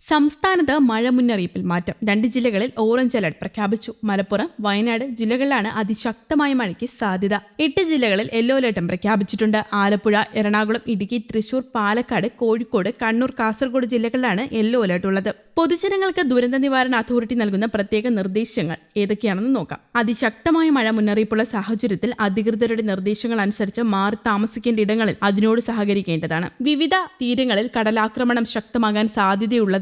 സംസ്ഥാനത്ത് മഴ മുന്നറിയിപ്പിൽ മാറ്റം. രണ്ട് ജില്ലകളിൽ ഓറഞ്ച് അലർട്ട് പ്രഖ്യാപിച്ചു. മലപ്പുറം വയനാട് ജില്ലകളിലാണ് അതിശക്തമായ മഴയ്ക്ക് സാധ്യത. എട്ട് ജില്ലകളിൽ യെല്ലോ അലർട്ടും പ്രഖ്യാപിച്ചിട്ടുണ്ട്. ആലപ്പുഴ എറണാകുളം ഇടുക്കി തൃശൂർ പാലക്കാട് കോഴിക്കോട് കണ്ണൂർ കാസർഗോഡ് ജില്ലകളിലാണ് യെല്ലോ അലർട്ട് ഉള്ളത്. പൊതുജനങ്ങൾക്ക് ദുരന്ത നിവാരണ അതോറിറ്റി നൽകുന്ന പ്രത്യേക നിർദ്ദേശങ്ങൾ ഏതൊക്കെയാണെന്ന് നോക്കാം. അതിശക്തമായ മഴ മുന്നറിയിപ്പുള്ള സാഹചര്യത്തിൽ അധികൃതരുടെ നിർദ്ദേശങ്ങൾ അനുസരിച്ച് മാറി താമസിക്കേണ്ട ഇടങ്ങളിൽ അതിനോട് സഹകരിക്കേണ്ടതാണ്. വിവിധ തീരങ്ങളിൽ കടലാക്രമണം ശക്തമാകാൻ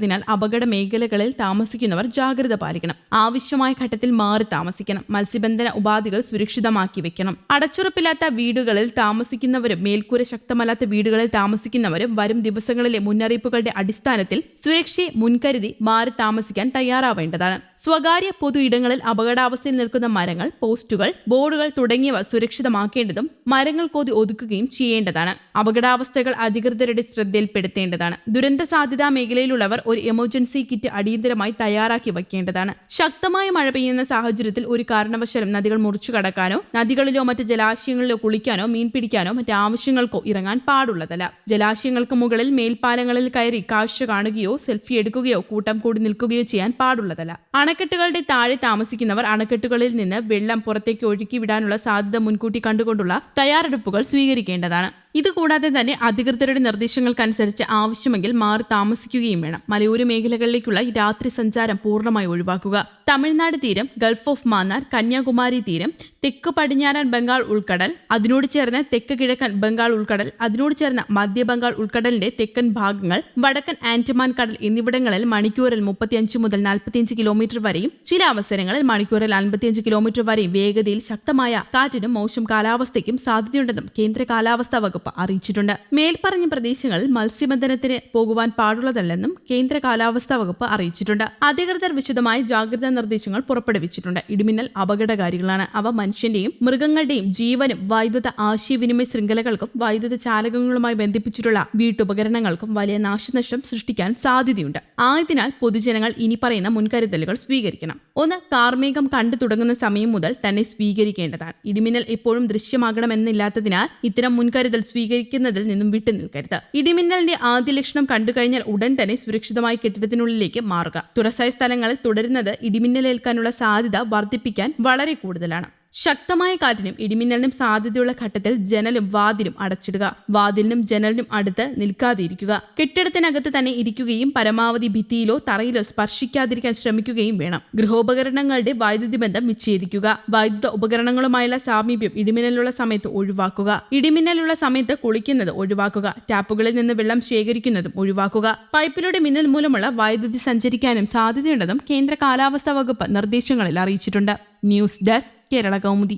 സാധ്യതയുള്ളതിനാൽ അപകട മേഖലകളിൽ താമസിക്കുന്നവർ ജാഗ്രത പാലിക്കണം. ആവശ്യമായ ഘട്ടത്തിൽ മാറി താമസിക്കണം. മത്സ്യബന്ധന ഉപാധികൾ സുരക്ഷിതമാക്കി വെക്കണം. അടച്ചുറപ്പില്ലാത്ത വീടുകളിൽ താമസിക്കുന്നവരും മേൽക്കൂര ശക്തമല്ലാത്ത വീടുകളിൽ താമസിക്കുന്നവരും വരും ദിവസങ്ങളിലെ മുന്നറിയിപ്പുകളുടെ അടിസ്ഥാനത്തിൽ സുരക്ഷയെ മുൻകരുതി മാറി താമസിക്കാൻ തയ്യാറാവേണ്ടതാണ്. സ്വകാര്യ പൊതു ഇടങ്ങളിൽ അപകടാവസ്ഥയിൽ നിൽക്കുന്ന മരങ്ങൾ പോസ്റ്റുകൾ ബോർഡുകൾ തുടങ്ങിയവ സുരക്ഷിതമാക്കേണ്ടതും മരങ്ങൾ കോതി ഒതുക്കുകയും ചെയ്യേണ്ടതാണ്. അപകടാവസ്ഥകൾ അധികൃതരുടെ ശ്രദ്ധയിൽപ്പെടുത്തേണ്ടതാണ്. ദുരന്ത സാധ്യതാ മേഖലയിലുള്ളവർ ഒരു എമർജൻസി കിറ്റ് അടിയന്തരമായി തയ്യാറാക്കി വയ്ക്കേണ്ടതാണ് ശക്തമായ മഴ പെയ്യുന്ന സാഹചര്യത്തിൽ ഒരു കാരണവശാലും നദികൾ മുറിച്ചു കടക്കാനോ നദികളിലോ മറ്റ് ജലാശയങ്ങളിലോ കുളിക്കാനോ മീൻ പിടിക്കാനോ മറ്റ് ആവശ്യങ്ങൾക്കോ ഇറങ്ങാൻ പാടുള്ളതല്ല. ജലാശയങ്ങൾക്ക് മുകളിൽ മേൽപ്പാലങ്ങളിൽ കയറി കാഴ്ച കാണുകയോ സെൽഫി എടുക്കുകയോ കൂട്ടം കൂടി നിൽക്കുകയോ ചെയ്യാൻ പാടുള്ളതല്ല. അണക്കെട്ടുകളുടെ താഴെ താമസിക്കുന്നവർ അണക്കെട്ടുകളിൽ നിന്ന് വെള്ളം പുറത്തേക്ക് ഒഴുക്കി വിടാനുള്ള സാധ്യത മുൻകൂട്ടി കണ്ടുകൊണ്ടുള്ള തയ്യാറെടുപ്പുകൾ സ്വീകരിക്കേണ്ടതാണ്. ഇതുകൂടാതെ തന്നെ അധികൃതരുടെ നിർദ്ദേശങ്ങൾക്കനുസരിച്ച് ആവശ്യമെങ്കിൽ മാറി താമസിക്കുകയും വേണം. മലയോര മേഖലകളിലേക്കുള്ള രാത്രി സഞ്ചാരം പൂർണമായി ഒഴിവാക്കുക. തമിഴ്നാട് തീരം ഗൾഫ് ഓഫ് മാന്നാർ കന്യാകുമാരി തീരം തെക്ക് പടിഞ്ഞാറൻ ബംഗാൾ ഉൾക്കടൽ അതിനോട് ചേർന്ന് തെക്ക് കിഴക്കൻ ബംഗാൾ ഉൾക്കടൽ അതിനോട് ചേർന്ന മധ്യ ബംഗാൾ ഉൾക്കടലിന്റെ തെക്കൻ ഭാഗങ്ങൾ വടക്കൻ ആൻഡമാൻ കടൽ എന്നിവിടങ്ങളിൽ മണിക്കൂറിൽ മുപ്പത്തിയഞ്ച് മുതൽ നാൽപ്പത്തിയഞ്ച് കിലോമീറ്റർ വരെയും ചില അവസരങ്ങളിൽ മണിക്കൂറിൽ അൻപത്തിയഞ്ച് കിലോമീറ്റർ വരെയും വേഗതയിൽ ശക്തമായ കാറ്റിനും മോശം കാലാവസ്ഥയ്ക്കും സാധ്യതയുണ്ടെന്നും കേന്ദ്ര കാലാവസ്ഥാ വകുപ്പ് അറിയിച്ചിട്ടുണ്ട്. മേൽപ്പറഞ്ഞ പ്രദേശങ്ങളിൽ മത്സ്യബന്ധനത്തിന് പോകുവാൻ പാടുള്ളതല്ലെന്നും കേന്ദ്ര കാലാവസ്ഥാ വകുപ്പ് അറിയിച്ചിട്ടുണ്ട്. അധികൃതർ വിശദമായ ജാഗ്രതാ നിർദ്ദേശങ്ങൾ പുറപ്പെടുവിച്ചിട്ടുണ്ട്. ഇടിമിന്നൽ അപകടകാരികളാണ്. അവ മനുഷ്യന്റെയും മൃഗങ്ങളുടെയും ജീവനും വൈദ്യുത ആശയവിനിമയ ശൃംഖലകൾക്കും വൈദ്യുത ചാലകങ്ങളുമായി ബന്ധിപ്പിച്ചിട്ടുള്ള വീട്ടുപകരണങ്ങൾക്കും വലിയ നാശനഷ്ടം സൃഷ്ടിക്കാൻ സാധ്യതയുണ്ട്. ആയതിനാൽ പൊതുജനങ്ങൾ ഇനി പറയുന്ന മുൻകരുതലുകൾ സ്വീകരിക്കണം. ഒന്ന് കാർമേഘം കണ്ടു തുടങ്ങുന്ന സമയം മുതൽ തന്നെ സ്വീകരിക്കേണ്ടതാണ്. ഇടിമിന്നൽ എപ്പോഴും ദൃശ്യമാകണമെന്നില്ലാത്തതിനാൽ ഇത്തരം മുൻകരുതൽ സ്വീകരിക്കുന്നതിൽ നിന്നും വിട്ടുനിൽക്കരുത് ഇടിമിന്നലിന്റെ ആദ്യ ലക്ഷണം കണ്ടു കഴിഞ്ഞാൽ ഉടൻ തന്നെ സുരക്ഷിതമായ കെട്ടിടത്തിനുള്ളിലേക്ക് മാറുക. തുറസായ സ്ഥലങ്ങളിൽ തുടരുന്നത് ഇടിമിന്നലേൽക്കാനുള്ള സാധ്യത വർദ്ധിപ്പിക്കാൻ വളരെ കൂടുതലാണ്. ശക്തമായ കാറ്റിനും ഇടിമിന്നലിനും സാധ്യതയുള്ള ഘട്ടത്തിൽ ജനലും വാതിലും അടച്ചിടുക. വാതിലിനും ജനലിനും അടുത്ത് നിൽക്കാതിരിക്കുക. കെട്ടിടത്തിനകത്ത് തന്നെ ഇരിക്കുകയും പരമാവധി ഭിത്തിയിലോ തറയിലോ സ്പർശിക്കാതിരിക്കാൻ ശ്രമിക്കുകയും വേണം. ഗൃഹോപകരണങ്ങളുടെ വൈദ്യുതി ബന്ധം വിച്ഛേദിക്കുക. വൈദ്യുത ഉപകരണങ്ങളുമായുള്ള സാമീപ്യം ഇടിമിന്നലുള്ള സമയത്ത് ഒഴിവാക്കുക. ഇടിമിന്നലുള്ള സമയത്ത് കുളിക്കുന്നത് ഒഴിവാക്കുക. ടാപ്പുകളിൽ നിന്ന് വെള്ളം ശേഖരിക്കുന്നതും ഒഴിവാക്കുക. പൈപ്പിലൂടെ മിന്നൽ മൂലമുള്ള വൈദ്യുതി സഞ്ചരിക്കാനും സാധ്യതയുണ്ടെന്നും കേന്ദ്ര കാലാവസ്ഥാ വകുപ്പ് നിർദ്ദേശങ്ങളിൽ അറിയിച്ചിട്ടുണ്ട്. News desk Kerala Kaumudi